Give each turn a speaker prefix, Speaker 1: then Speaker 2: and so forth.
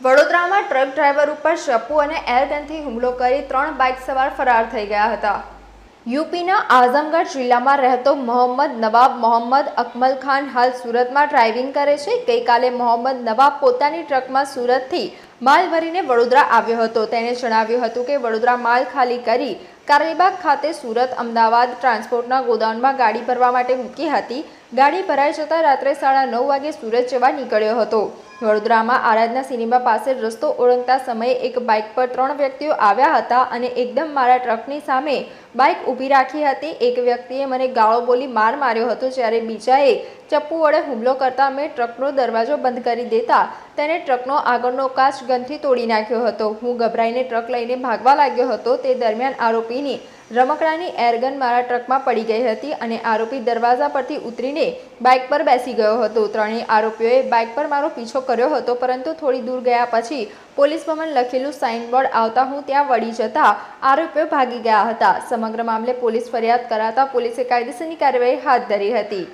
Speaker 1: વડોદરામાં truck driver ઉપર શપુ અને એરગનથી હુમલો કરી ત્રણ બાઇક સવાર ફરાર થઈ ગયા હતા. યુપીના આઝમગઢ જિલ્લામાં રહેતો મોહમ્મદ નવાબ મોહમ્મદ અકમલ ખાન હાલ સુરતમાં ડ્રાઇવિંગ કરે છે. ગઈકાલે મોહમ્મદ નવાબ પોતાની ટ્રકમાં સુરતથી માલ ભરીને વડોદરા આવ્યો હતો. તેણે જણાવ્યું હતું કે વડોદરા માલ ખાલી કરી કારેલીબાગ ખાતે સુરત અમદાવાદ ટ્રાન્સપોર્ટના ગોદાઉનમાં ગાડી ભરવા માટે મૂકી હતી. ગાડી ભરાઈ જતાં રાત્રે સાડા નવ વાગે સુરત જવા નીકળ્યો હતો. વડોદરામાં આરાધના સિનેમા પાસે રસ્તો ઓળંગતા સમયે એક બાઇક પર ત્રણ વ્યક્તિઓ આવ્યા હતા અને એકદમ મારા ટ્રકની સામે બાઇક ઊભી રાખી હતી. એક વ્યક્તિએ મને ગાળો બોલી માર માર્યો હતો જ્યારે બીજાએ ચપ્પુ વડે હુમલો કરતા મેં ટ્રકનો દરવાજો બંધ કરી દેતા તેને ટ્રકનો આગળનો કાચ ગનથી તોડી નાખ્યો હતો. હું ગભરાઈને ટ્રક લઈને ભાગવા લાગ્યો હતો. તે દરમિયાન આરોપીની રમકડાની એરગન મારા ટ્રકમાં પડી ગઈ હતી અને આરોપી દરવાજા પરથી ઉતરીને બાઇક પર બેસી ગયો હતો. ત્રણેય આરોપીઓએ બાઇક પર મારો પીછો કર્યો હતો, પરંતુ થોડી દૂર ગયા પછી પોલીસ ભવન લખેલું સાઇનબોર્ડ આવતા હું ત્યાં વળી જતા આરોપીઓ ભાગી ગયા હતા. સમગ્ર મામલે પોલીસ ફરિયાદ કરાતા પોલીસે કાયદેસરની કાર્યવાહી હાથ ધરી હતી.